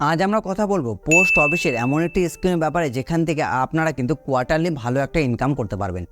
আজ আমরা কথা বলব পোস্ট অফিসের এমন একটি স্কিমের ব্যাপারে যেখান থেকে আপনারা কিন্তু কোয়ার্টারলি ভালো একটা ইনকাম করতে পারবেন।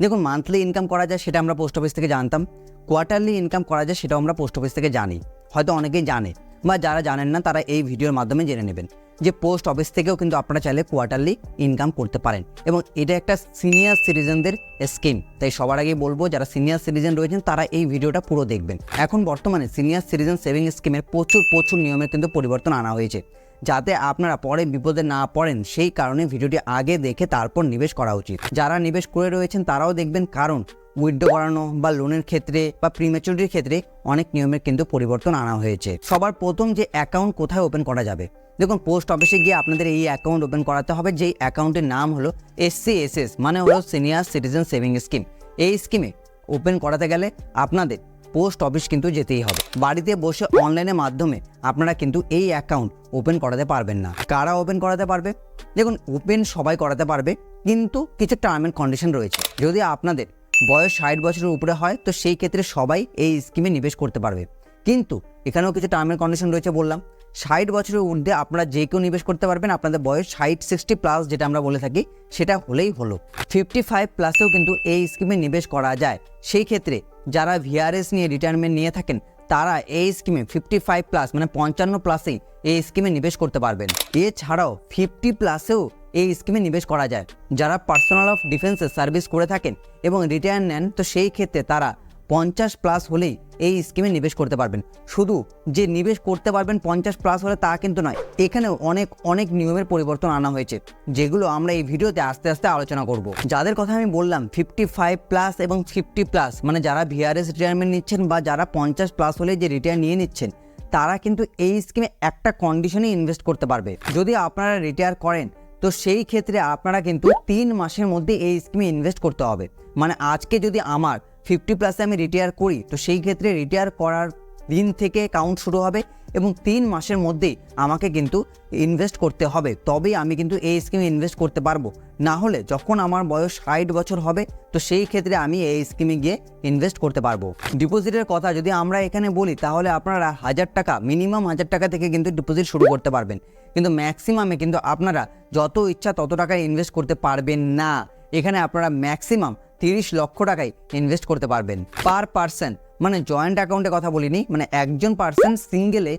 দেখুন মান্থলি ইনকাম করা যায় সেটা আমরা পোস্ট অফিস থেকে জানতাম। কোয়ার্টারলি ইনকাম করা যায় সেটাও আমরা পোস্ট অফিস থেকে জানি। হয়তো অনেকেই জানে, বা যারা জানেন না, তারা এই ভিডিওর মাধ্যমে জেনে নেবেন। যে পোস্ট অফিস থেকেও কিন্তু আপনারা চাইলে কোয়ার্টারলি ইনকাম করতে পারেন। এবং এটা একটা সিনিয়র সিটিজেনদের স্কিম তাই সবার আগে বলব, যারা সিনিয়র সিটিজেন রয়েছেন, তারা এই ভিডিওটা পুরো দেখবেন। এখন বর্তমানে সিনিয়র সিটিজেন সেভিং স্কিমের প্রচুর প্রচুর নিয়মের কিন্তু পরিবর্তন আনা হয়েছে। যাতে আপনারা পরে বিপদে না পড়েন, সেই কারণে ভিডিওটি আগে দেখে তারপর নিবেশ করা উচিত। যারা নিবেশ করে রয়েছেন, তারাও দেখবেন কারণ উইথড্র করানো বা লোনের ক্ষেত্রে বা প্রিমেচুরিটির ক্ষেত্রে অনেক নিয়মের কিন্তু পরিবর্তন আনা হয়েছে। সবার প্রথম যে অ্যাকাউন্ট কোথায় ওপেন করা যাবে? দেখুন পোস্ট অফিসে গিয়ে আপনাদের এই অ্যাকাউন্ট ওপেন করাতে হবে, যেই অ্যাকাউন্টের নাম হলো এসসিএসএস মানে হলো সিনিয়র সিটিজেন সেভিং স্কিম এই স্কিমে ওপেন করাতে গেলে আপনাদের পোস্ট অফিস কিন্তু যেতেই হবে। বাড়িতে বসে অনলাইনের মাধ্যমে আপনারা কিন্তু এই অ্যাকাউন্ট ওপেন করাতে পারবেন না। কারা ওপেন করাতে পারবে? দেখুন ওপেন সবাই করাতে পারবে, কিন্তু কিছু টার্ম অ্যান্ড কন্ডিশন রয়েছে। যদি আপনাদের বয়স ষাট বছরের উপরে হয়, তো সেই ক্ষেত্রে সবাই এই স্কিমে নিবেশ করতে পারবে। কিন্তু এখানেও কিছু টার্ম অ্যান্ড কন্ডিশন রয়েছে বললাম। ষাট বছরের ঊর্ধ্বে আপনারা যে কেউ নিবেশ করতে পারবেন, আপনাদের বয়স ষাট সিক্সটি প্লাস যেটা আমরা বলে থাকি, সেটা হলেই হলো। ফিফটি ফাইভ প্লাসেও কিন্তু এই স্কিমে নিবেশ করা যায়। সেই ক্ষেত্রে যারা ভিআরএস নিয়ে রিটায়ারমেন্ট নিয়ে থাকেন, তারা এই স্কিমে ফিফটি ফাইভ প্লাস মানে পঞ্চান্ন প্লাসেই এই স্কিমে নিবেশ করতে পারবেন। এছাড়াও ফিফটি প্লাসেও এই স্কিমে নিবেশ করা যায়। যারা পার্সোনাল অফ ডিফেন্সে সার্ভিস করে থাকেন এবং রিটায়ার নেন, তো সেই ক্ষেত্রে তারা পঞ্চাশ প্লাস হলেই এই স্কিমে নিবেশ করতে পারবেন। শুধু যে নিবেশ করতে পারবেন পঞ্চাশ প্লাস হলে তা কিন্তু নয়, এখানেও অনেক অনেক নিয়মের পরিবর্তন আনা হয়েছে, যেগুলো আমরা এই ভিডিওতে আস্তে আস্তে আলোচনা করব। যাদের কথা আমি বললাম ফিফটি ফাইভ প্লাস এবং ফিফটি প্লাস মানে যারা ভিআরএস রিটায়ারমেন্ট নিচ্ছেন বা যারা পঞ্চাশ প্লাস হলে যে রিটায়ার নিয়ে নিচ্ছেন, তারা কিন্তু এই স্কিমে একটা কন্ডিশনে ইনভেস্ট করতে পারবে। যদি আপনারা রিটায়ার করেন, তো সেই ক্ষেত্রে আপনারা কিন্তু তিন মাসের মধ্যে এই স্কিমে ইনভেস্ট করতে হবে। মানে আজকে যদি আমার ফিফটি প্লাসে আমি রিটায়ার করি, তো সেই ক্ষেত্রে রিটায়ার করার দিন থেকে কাউন্ট শুরু হবে এবং তিন মাসের মধ্যেই আমাকে কিন্তু ইনভেস্ট করতে হবে। তবেই আমি কিন্তু এই স্কিমে ইনভেস্ট করতে পারব। না হলে যখন আমার বয়স ষাট বছর হবে, তো সেই ক্ষেত্রে আমি এই স্কিমে গিয়ে ইনভেস্ট করতে পারব। ডিপোজিটের কথা যদি আমরা এখানে বলি, তাহলে আপনারা হাজার টাকা মিনিমাম হাজার টাকা থেকে কিন্তু ডিপোজিট শুরু করতে পারবেন। কিন্তু ম্যাক্সিমামে কিন্তু আপনারা যত ইচ্ছা তত টাকা ইনভেস্ট করতে পারবেন না। এখানে আপনারা ম্যাক্সিমাম তিরিশ লক্ষ টাকায় ইনভেস্ট করতে পারবেন। পার পার্সন মানে জয়েন্ট অ্যাকাউন্টে কথা বলিনি মানে একজন পার্সন সিঙ্গেলে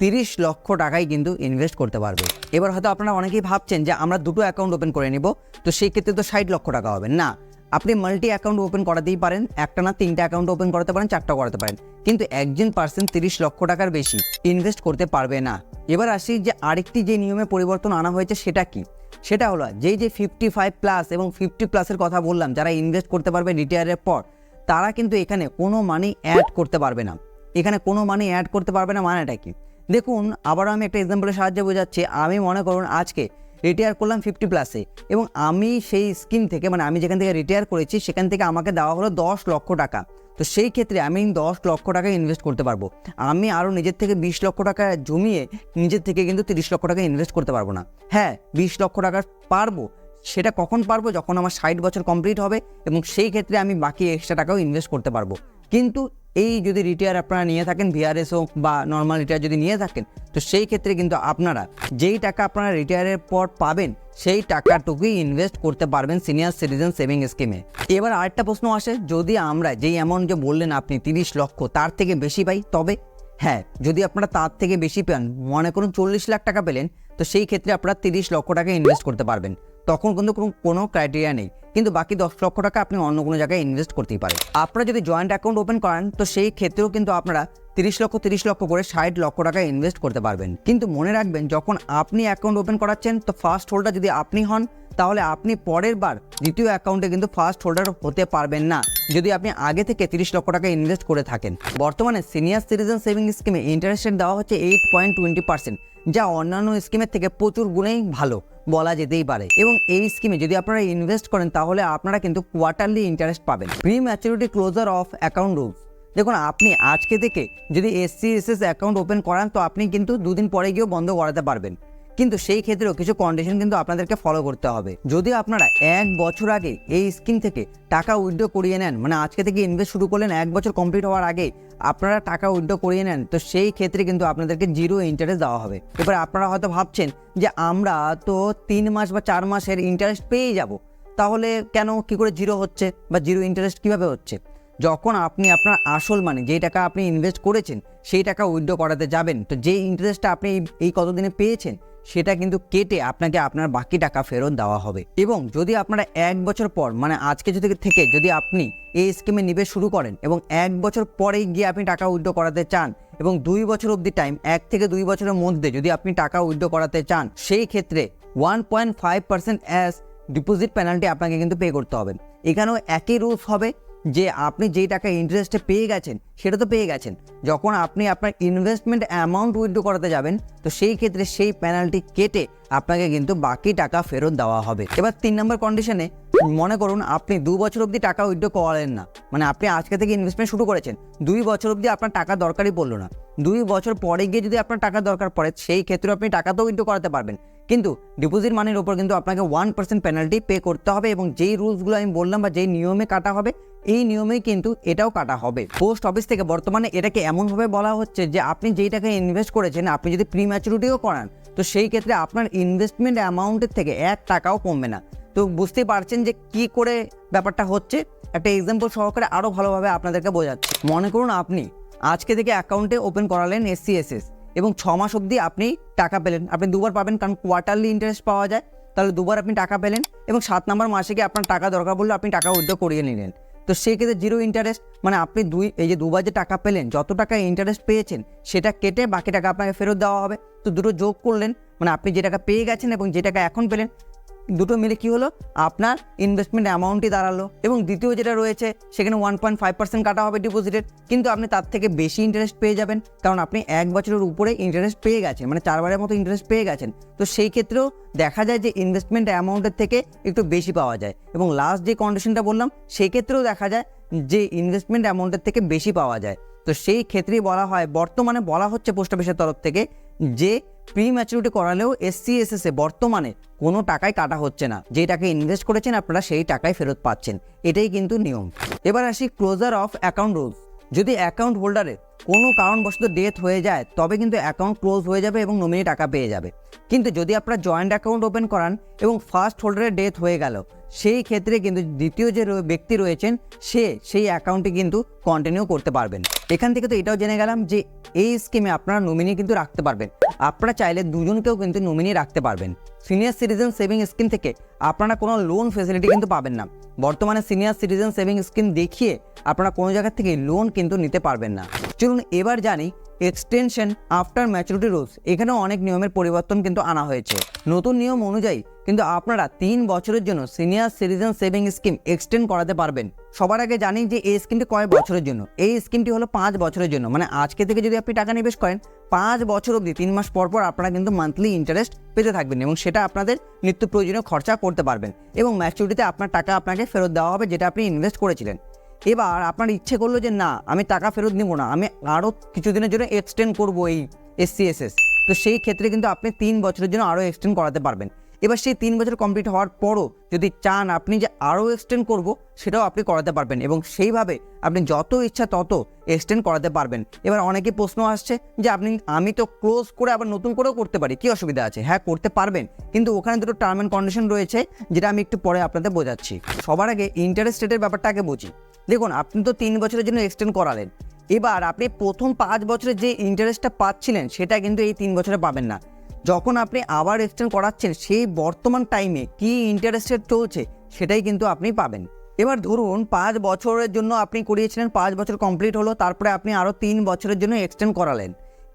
তিরিশ লক্ষ টাকায় কিন্তু ইনভেস্ট করতে পারবে। এবার হয়তো আপনারা অনেকেই ভাবছেন যে আমরা দুটো অ্যাকাউন্ট ওপেন করে নিব, তো সেই ক্ষেত্রে তো ষাট লক্ষ টাকা হবে। না, আপনি মাল্টি অ্যাকাউন্ট ওপেন করাতেই পারেন, একটা না তিনটা অ্যাকাউন্ট ওপেন করাতে পারেন, চারটা করাতে পারেন। কিন্তু একজন পার্সন তিরিশ লক্ষ টাকার বেশি ইনভেস্ট করতে পারবে না। এবার আসি যে আরেকটি যে নিয়মে পরিবর্তন আনা হয়েছে সেটা কি? সেটা হলো যেই যে ফিফটি ফাইভ প্লাস এবং ফিফটি প্লাসের কথা বললাম, যারা ইনভেস্ট করতে পারবে রিটায়ারের পর, তারা কিন্তু এখানে কোনো মানি অ্যাড করতে পারবে না। এখানে কোনো মানি অ্যাড করতে পারবে না মানেটা কি? দেখুন, আবারও আমি একটা এক্সাম্পলের সাহায্যে বোঝাচ্ছি। আমি মনে করুন আজকে রিটায়ার করলাম ফিফটি প্লাসে এবং আমি সেই স্কিম থেকে মানে আমি যেখান থেকে রিটায়ার করেছি, সেখান থেকে আমাকে দেওয়া হলো দশ লক্ষ টাকা। তো সেই ক্ষেত্রে আমি দশ লক্ষ টাকা ইনভেস্ট করতে পারব। আমি আরও নিজের থেকে বিশ লক্ষ টাকা জমিয়ে নিজের থেকে কিন্তু তিরিশ লক্ষ টাকা ইনভেস্ট করতে পারব না। হ্যাঁ বিশ লক্ষ টাকা পারব সেটা কখন পারব যখন আমার ষাট বছর কমপ্লিট হবে এবং সেই ক্ষেত্রে আমি বাকি এক্সট্রা টাকাও ইনভেস্ট করতে পারব। কিন্তু এই যদি রিটায়ার আপনারা নিয়ে থাকেন ভিআরএস হোক বা নর্মাল রিটায়ার যদি নিয়ে থাকেন, তো সেই ক্ষেত্রে কিন্তু আপনারা যেই টাকা আপনারা রিটায়ারের পর পাবেন, সেই টাকাটুকুই ইনভেস্ট করতে পারবেন সিনিয়র সিটিজেন সেভিং স্কিমে এবার আরেকটা প্রশ্ন আসে, যদি আমরা যেই অ্যামাউন্ট যে বললেন আপনি, তিরিশ লক্ষ, তার থেকে বেশি পাই, তবে? হ্যাঁ যদি আপনারা তার থেকে বেশি পান, মনে করুন চল্লিশ লাখ টাকা পেলেন, তো সেই ক্ষেত্রে আপনারা তিরিশ লক্ষ টাকা ইনভেস্ট করতে পারবেন। তখন কিন্তু কোনো ক্রাইটেরিয়া নেই। কিন্তু বাকি দশ লক্ষ টাকা আপনি অন্য কোনো জায়গায় ইনভেস্ট করতেই পারেন। আপনারা যদি জয়েন্ট অ্যাকাউন্ট ওপেন করেন, তো সেই ক্ষেত্রেও কিন্তু আপনারা তিরিশ লক্ষ তিরিশ লক্ষ করে ষাট লক্ষ টাকা ইনভেস্ট করতে পারবেন। কিন্তু মনে রাখবেন, যখন আপনি অ্যাকাউন্ট ওপেন করাচ্ছেন, তো ফার্স্ট হোল্ডার যদি আপনি হন, তাহলে আপনি পরের বার দ্বিতীয় অ্যাকাউন্টে কিন্তু ফার্স্ট হোল্ডার হতে পারবেন না। যদি আপনি আগে থেকে তিরিশ লক্ষ টাকা ইনভেস্ট করে থাকেন। বর্তমানে সিনিয়র সিটিজেন সেভিং স্কিমে ইন্টারেস্ট রেট দেওয়া হচ্ছে এইট পয়েন্ট টোয়েন্টি পার্সেন্ট যা অন্যান্য স্কিমের থেকে প্রচুর গুণেই ভালো, বলা যেতেই পারে। এবং এই স্কিমে যদি আপনারা ইনভেস্ট করেন, তাহলে আপনারা কিন্তু কোয়ার্টারলি ইন্টারেস্ট পাবেন। Pre maturity closure of account rules দেখুন, আপনি আজকে থেকে যদি এসসি এসএস অ্যাকাউন্ট ওপেন করান, তো আপনি কিন্তু দুদিন পরে গিয়েও বন্ধ করাতে পারবেন। কিন্তু সেই ক্ষেত্রেও কিছু কন্ডিশন কিন্তু আপনাদেরকে ফলো করতে হবে। যদি আপনারা এক বছর আগে এই স্কিম থেকে টাকা উইথড্র করিয়ে নেন মানে আজকে থেকে ইনভেস্ট শুরু করলেন, এক বছর কমপ্লিট হওয়ার আগে আপনারা টাকা উইথড্র করিয়ে নেন, তো সেই ক্ষেত্রে কিন্তু আপনাদেরকে জিরো ইন্টারেস্ট দেওয়া হবে। এবার আপনারা হয়তো ভাবছেন যে আমরা তো তিন মাস বা চার মাসের ইন্টারেস্ট পেয়ে যাব। তাহলে কেন কি করে জিরো হচ্ছে বা জিরো ইন্টারেস্ট কীভাবে হচ্ছে? যখন আপনি আপনার আসল মানে যেই টাকা আপনি ইনভেস্ট করেছেন, সেই টাকা উইথড্র করাতে যাবেন। তো যে ইন্টারেস্টটা আপনি এই- কতদিনে পেয়েছেন, সেটা কিন্তু কেটে আপনাকে আপনার বাকি টাকা ফেরত দেওয়া হবে। এবং যদি আপনারা এক বছর পর মানে আজকে যদি থেকে যদি আপনি এই স্কিমে নিবেশ শুরু করেন এবং এক বছর পরেই গিয়ে আপনি টাকা উইথড্র করাতে চান এবং দুই বছর অবধি টাইম এক থেকে দুই বছরের মধ্যে যদি আপনি টাকা উইথড্র করাতে চান, সেই ক্ষেত্রে one point five percent as deposit penalty আপনাকে কিন্তু পে করতে হবে। এখানেও একই রুলস হবে। যে আপনি যেই টাকা ইন্টারেস্টে পেয়ে গেছেন, সেটা তো পেয়ে গেছেন। যখন আপনি আপনার ইনভেস্টমেন্ট অ্যামাউন্ট উইথড্র করাতে যাবেন, তো সেই ক্ষেত্রে সেই পেনাল্টি কেটে আপনাকে কিন্তু বাকি টাকা ফেরত দেওয়া হবে। এবার তিন নম্বর কন্ডিশনে মনে করুন, আপনি দু বছর অবধি টাকা উইথড্র করালেন না। মানে আপনি আজকে থেকে ইনভেস্টমেন্ট শুরু করেছেন, দুই বছর অবধি আপনার টাকা দরকারই পড়ল না। দুই বছর পরে গিয়ে যদি আপনার টাকা দরকার পড়ে, সেই ক্ষেত্রে আপনি টাকা তো উইথড্র করাতে পারবেন। কিন্তু ডিপোজিট মানির ওপর কিন্তু আপনাকে ওয়ান পার্সেন্ট পেনাল্টি পে করতে হবে এবং যেই রুলসগুলো আমি বললাম বা যেই নিয়মে কাটা হবে এই নিয়মেই কিন্তু এটাও কাটা হবে। পোস্ট অফিস থেকে বর্তমানে এটাকে এমনভাবে বলা হচ্ছে যে, আপনি যেই টাকা ইনভেস্ট করেছেন, আপনি যদি প্রি ম্যাচুরিটিও করান, তো সেই ক্ষেত্রে আপনার ইনভেস্টমেন্ট অ্যামাউন্টের থেকে এক টাকাও কমবে না। তো বুঝতেই পারছেন যে, কি করে ব্যাপারটা হচ্ছে? একটা এক্সাম্পল সহকারে আরও ভালোভাবে আপনাদেরকে বোঝাচ্ছি। মনে করুন আপনি আজকে থেকে অ্যাকাউন্টে ওপেন করালেন এসসি এসএস এবং ছ মাস অবধি আপনি টাকা পেলেন। আপনি দুবার পাবেন কারণ কোয়ার্টারলি ইন্টারেস্ট পাওয়া যায়। তাহলে দুবার আপনি টাকা পেলেন এবং সাত নম্বর মাসে গিয়ে আপনার টাকা দরকার পড়লে আপনি টাকা উইথড্র করিয়ে নিলেন। তো সেই ক্ষেত্রে জিরো ইন্টারেস্ট মানে আপনি দুই, এই যে দুবার যে টাকা পেলেন, যত টাকা ইন্টারেস্ট পেয়েছেন, সেটা কেটে বাকি টাকা আপনাকে ফেরত দেওয়া হবে। তো দুটো যোগ করলেন মানে আপনি যে টাকা পেয়ে গেছেন এবং যে টাকা এখন পেলেন দুটো মিলে কি হলো? আপনার ইনভেস্টমেন্ট অ্যামাউন্টই দাঁড়াল। এবং দ্বিতীয় যেটা রয়েছে, সেখানে ওয়ান পয়েন্ট ফাইভ পার্সেন্ট কাটা হবে ডিপোজিটের কিন্তু আপনি তার থেকে বেশি ইন্টারেস্ট পেয়ে যাবেন। কারণ আপনি এক বছরের উপরে ইন্টারেস্ট পেয়ে গেছেন। মানে চারবারের মতো ইন্টারেস্ট পেয়ে গেছেন। তো সেই ক্ষেত্রেও দেখা যায় যে ইনভেস্টমেন্ট অ্যামাউন্টের থেকে একটু বেশি পাওয়া যায়। এবং লাস্ট যে কন্ডিশনটা বললাম, সেই ক্ষেত্রেও দেখা যায় যে ইনভেস্টমেন্ট অ্যামাউন্টের থেকে বেশি পাওয়া যায়। তো সেই ক্ষেত্রেই বলা হয়, বর্তমানে বলা হচ্ছে পোস্ট অফিসের তরফ থেকে যে প্রি ম্যাচুরিটি করালেও এসসি এসএসএ বর্তমানে কোনো টাকায় কাটা হচ্ছে না। যে টাকা ইনভেস্ট করেছেন আপনারা সেই টাকায় ফেরত পাচ্ছেন। এটাই কিন্তু নিয়ম। এবার আসি ক্লোজার অফ অ্যাকাউন্ট রুলস যদি অ্যাকাউন্ট হোল্ডারের কোনো কারণবশত ডেথ হয়ে যায়, তবে কিন্তু অ্যাকাউন্ট ক্লোজ হয়ে যাবে এবং নমিনি টাকা পেয়ে যাবে। কিন্তু যদি আপনারা জয়েন্ট অ্যাকাউন্ট ওপেন করান এবং ফার্স্ট হোল্ডারের ডেথ হয়ে গেল, সেই ক্ষেত্রে কিন্তু দ্বিতীয় যে ব্যক্তি রয়েছেন, সে সেই অ্যাকাউন্টে কিন্তু কন্টিনিউ করতে পারবেন। এখান থেকে তো এটাও জেনে গেলাম যে এই স্কিমে আপনারা নমিনি কিন্তু রাখতে পারবেন। আপনারা চাইলে দুজনকেও কিন্তু নমিনি রাখতে পারবেন। সিনিয়র সিটিজেন সেভিং স্কিম থেকে আপনারা কোনো লোন ফেসিলিটি কিন্তু পাবেন না। বর্তমানে সিনিয়র সিটিজেন সেভিং স্কিম দেখিয়ে আপনারা কোনো জায়গা থেকে লোন কিন্তু নিতে পারবেন না। চলুন এবার জানি এক্সটেনশন আফটার ম্যাচুরিটি রুলস এখানেও অনেক নিয়মের পরিবর্তন কিন্তু আনা হয়েছে। নতুন নিয়ম অনুযায়ী কিন্তু আপনারা তিন বছরের জন্য senior citizen saving scheme extend করাতে পারবেন। সবার আগে জানি যে এই স্কিমটি কয় বছরের জন্য? এই স্কিমটি হলো পাঁচ বছরের জন্য। মানে আজকে থেকে যদি আপনি টাকা নিবেশ করেন, পাঁচ বছর অবধি, তিন মাস পর পর আপনারা কিন্তু মান্থলি ইন্টারেস্ট পেতে থাকবেন এবং সেটা আপনাদের নিত্য প্রয়োজনীয় খরচা করতে পারবেন। এবং ম্যাচুরিটিতে আপনার টাকা আপনাকে ফেরত দেওয়া হবে, যেটা আপনি ইনভেস্ট করেছিলেন। এবার আপনার ইচ্ছে করল যে না, আমি টাকা ফেরত নিব না, আমি আরও কিছুদিনের জন্য এক্সটেন্ড করব এই এসসিএসএস তো সেই ক্ষেত্রে কিন্তু আপনি তিন বছরের জন্য আরও এক্সটেন্ড করাতে পারবেন। এবার সেই তিন বছর কমপ্লিট হওয়ার পরও যদি চান আপনি যে আরও এক্সটেন্ড করব, সেটাও আপনি করাতে পারবেন এবং সেইভাবে আপনি যত ইচ্ছা তত এক্সটেন্ড করাতে পারবেন। এবার অনেকে প্রশ্ন আসছে যে আপনি, আমি তো ক্লোজ করে আবার নতুন করেও করতে পারি, কি অসুবিধা আছে? হ্যাঁ করতে পারবেন, কিন্তু ওখানে দুটো টার্ম অ্যান্ড কন্ডিশন রয়েছে, যেটা আমি একটু পরে আপনাদের বোঝাচ্ছি। সবার আগে ইন্টারেস্ট রেটের ব্যাপারটা আগে বুঝি। দেখুন, আপনি তো তিন বছরের জন্য এক্সটেন্ড করালেন। এবার আপনি প্রথম পাঁচ বছরে যে ইন্টারেস্টটা পাচ্ছিলেন, সেটা কিন্তু এই তিন বছরে পাবেন না। যখন আপনি আবার এক্সটেন্ড করাচ্ছেন, সেই বর্তমান টাইমে কি ইন্টারেস্ট রেট চলছে, সেটাই কিন্তু আপনি পাবেন। এবার ধরুন, পাঁচ বছরের জন্য আপনি করিয়েছিলেন, পাঁচ বছর কমপ্লিট হলো, তারপরে আপনি আরও তিন বছরের জন্য এক্সটেন্ড করালেন।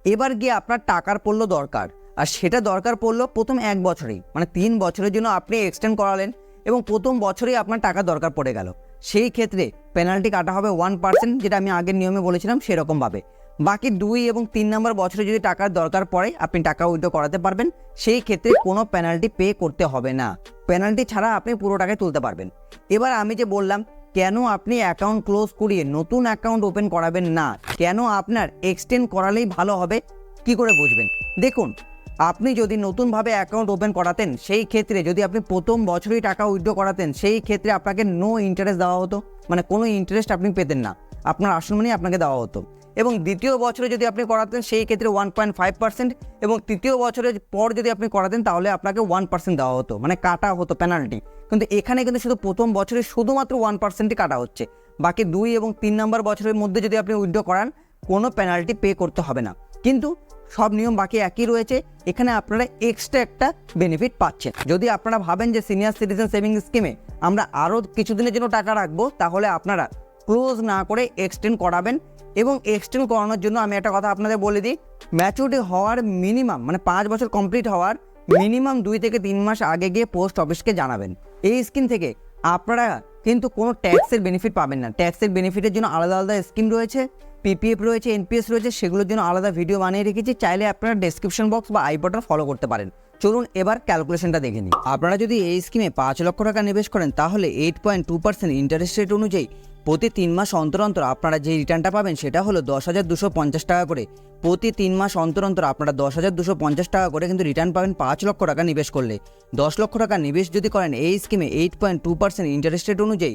এবার গিয়ে আপনার টাকার পড়ল দরকার, আর সেটা দরকার পড়ল প্রথম এক বছরেই। মানে তিন বছরের জন্য আপনি এক্সটেন্ড করালেন, এবং প্রথম বছরেই আপনার টাকা দরকার পড়ে গেল। সেই ক্ষেত্রে পেনাল্টি কাটা হবে ওয়ান পার্সেন্ট যেটা আমি আগের নিয়মে বলেছিলাম, সেরকমভাবে। বাকি দুই এবং তিন নম্বর বছরে যদি টাকার দরকার পড়ে, আপনি টাকা উইথড্র করাতে পারবেন। সেই ক্ষেত্রে কোনো পেনাল্টি পে করতে হবে না। পেনাল্টি ছাড়া আপনি পুরো টাকায় তুলতে পারবেন। এবার আমি যে বললাম, কেন আপনি অ্যাকাউন্ট ক্লোজ করিয়ে নতুন অ্যাকাউন্ট ওপেন করাবেন না? কেন আপনার এক্সটেন্ড করালেই ভালো হবে? কি করে বুঝবেন? দেখুন আপনি যদি নতুনভাবে অ্যাকাউন্ট ওপেন করাতেন, সেই ক্ষেত্রে যদি আপনি প্রথম বছরই টাকা উইথড্র করাতেন, সেই ক্ষেত্রে আপনাকে নো ইন্টারেস্ট দেওয়া হতো। মানে কোনো ইন্টারেস্ট আপনি পেতেন না। আপনার আসল মানি আপনাকে দেওয়া হতো। এবং দ্বিতীয় বছরে যদি আপনি করাতেন, সেই ক্ষেত্রে ওয়ান পয়েন্ট ফাইভ পার্সেন্ট এবং তৃতীয় বছরের পর যদি আপনি করাতেন, তাহলে আপনাকে ওয়ান পার্সেন্ট দেওয়া হতো। মানে কাটা হতো পেনাল্টি কিন্তু এখানে কিন্তু শুধু প্রথম বছরে শুধুমাত্র ওয়ান পার্সেন্টই কাটা হচ্ছে। বাকি দুই এবং তিন নম্বর বছরের মধ্যে যদি আপনি উইথড্র করান, কোনো পেনাল্টি পে করতে হবে না। কিন্তু সব নিয়ম বাকি একই রয়েছে, এখানে আপনারা এক্সট্রা একটা বেনিফিট পাচ্ছেন। যদি আপনারা ভাবেন যে সিনিয়র সিটিজেন সেভিং স্কিমে আমরা আরও কিছুদিনের জন্য টাকা রাখব, তাহলে আপনারা ক্লোজ না করে এক্সটেন্ড করাবেন এবং এক্সটেন্ড করানোর জন্য আমি একটা কথা আপনাদের বলে দিই ম্যাচুরিটি হওয়ার মিনিমাম মানে পাঁচ বছর কমপ্লিট হওয়ার মিনিমাম দুই থেকে তিন মাস আগে গিয়ে পোস্ট অফিসকে জানাবেন। এই স্কিম থেকে আপনারা কিন্তু কোনো ট্যাক্সের বেনিফিট পাবেন না। ট্যাক্সের বেনিফিটের জন্য আলাদা আলাদা স্কিম রয়েছে। পিপিএফ রয়েছে এনপিএস রয়েছে, সেগুলোর জন্য আলাদা ভিডিও বানিয়ে রেখেছি। চাইলে আপনারা ডেসক্রিপশন বক্স বা আইবটন ফলো করতে পারেন। চলুন এবার ক্যালকুলেশনটা দেখে নিই। আপনারা যদি এই স্কিমে পাঁচ লক্ষ টাকা নিবেশ করেন, তাহলে eight point two percent interest rate অনুযায়ী প্রতি তিন মাস অন্তর অন্তর আপনারা যে রিটার্নটা পাবেন সেটা হলো দশ হাজার দুশো পঞ্চাশ টাকা করে। প্রতি তিন মাস অন্তর অন্তর আপনারা দশ হাজার দুশো পঞ্চাশ টাকা করে কিন্তু রিটার্ন পাবেন পাঁচ লক্ষ টাকা নিবেশ করলে। দশ লক্ষ টাকা নিবেশ যদি করেন, এই স্কিমে eight point two percent interest rate অনুযায়ী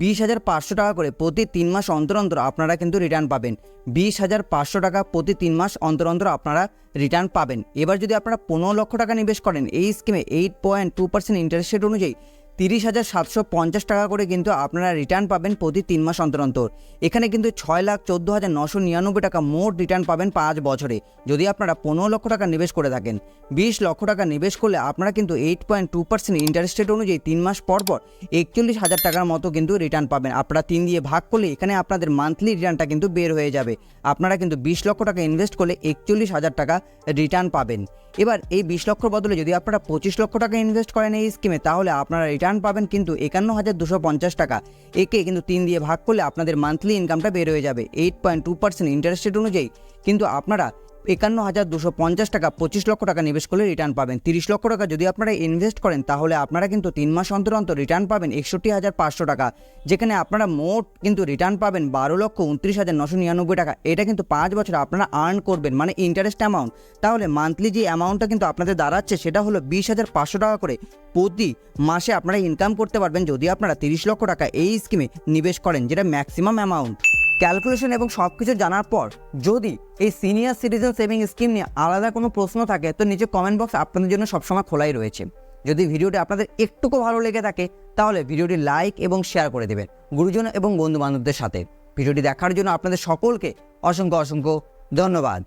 বিশ হাজার পাঁচশো টাকা করে প্রতি তিন মাস অন্তর অন্তর আপনারা কিন্তু রিটার্ন পাবেন। বিশ হাজার পাঁচশো টাকা প্রতি তিন মাস অন্তর অন্তর আপনারা রিটার্ন পাবেন। এবার যদি আপনারা পনেরো লক্ষ টাকা নিবেশ করেন, এই স্কিমে eight point two percent interest rate অনুযায়ী তিরিশ হাজার সাতশো পঞ্চাশ টাকা করে কিন্তু আপনারা রিটার্ন পাবেন প্রতি তিন মাস অন্তর অন্তর। এখানে কিন্তু ছয় লাখ চোদ্দ হাজার নশো নিরানব্বই টাকা মোট রিটার্ন পাবেন পাঁচ বছরে। যদি আপনারা পনেরো লক্ষ টাকা নিবেশ করে থাকেন, বিশ লক্ষ টাকা নিবেশ করলে আপনারা কিন্তু eight point two percent interest rate অনুযায়ী তিন মাস পর পর একচল্লিশ হাজার টাকার মতো কিন্তু রিটার্ন পাবেন। আপনারা তিন দিয়ে ভাগ করলে এখানে আপনাদের মান্থলি রিটার্নটা কিন্তু বের হয়ে যাবে। আপনারা কিন্তু বিশ লক্ষ টাকা ইনভেস্ট করলে একচল্লিশ হাজার টাকা রিটার্ন পাবেন। এবার এই বিশ লক্ষর বদলে যদি আপনারা পঁচিশ লক্ষ টাকা ইনভেস্ট করেন এই স্কিমে তাহলে আপনারা রিটার্ন পাবেন কিন্তু একান্ন হাজার দুশো পঞ্চাশ টাকা। একে কিন্তু তিন দিয়ে ভাগ করলে আপনাদের মান্থলি ইনকামটা বের হয়ে যাবে। Eight point two percent interest rate অনুযায়ী। কিন্তু আপনারা একান্ন হাজার দুশো পঞ্চাশ টাকা, পঁচিশ লক্ষ টাকা নিবেশ করলে রিটার্ন পাবেন। তিরিশ লক্ষ টাকা যদি আপনারা ইনভেস্ট করেন, তাহলে আপনারা কিন্তু তিন মাস অন্তর অন্তর রিটার্ন পাবেন একষট্টি হাজার পাঁচশো টাকা। যেখানে আপনারা মোট কিন্তু রিটার্ন পাবেন বারো লক্ষ উনত্রিশ হাজার নশো নিরানব্বই টাকা। এটা কিন্তু পাঁচ বছর আপনারা আর্ন করবেন মানে ইন্টারেস্ট অ্যামাউন্ট তাহলে মান্থলি যে অ্যামাউন্টটা কিন্তু আপনাদের দাঁড়াচ্ছে, সেটা হলো বিশ হাজার পাঁচশো টাকা করে। প্রতি মাসে আপনারা ইনকাম করতে পারবেন যদি আপনারা তিরিশ লক্ষ টাকা এই স্কিমে নিবেশ করেন, যেটা ম্যাক্সিমাম অ্যামাউন্ট ক্যালকুলেশন এবং সব কিছু জানার পর যদি এই সিনিয়র সিটিজেন সেভিং স্কিম নিয়ে আলাদা কোনো প্রশ্ন থাকে, তো নিচে কমেন্ট বক্স আপনাদের জন্য সবসময় খোলাই রয়েছে। যদি ভিডিওটি আপনাদের একটুকু ভালো লেগে থাকে, তাহলে ভিডিওটি লাইক এবং শেয়ার করে দেবেন গুরুজন এবং বন্ধু বান্ধবদের সাথে। ভিডিওটি দেখার জন্য আপনাদের সকলকে অসংখ্য অসংখ্য ধন্যবাদ।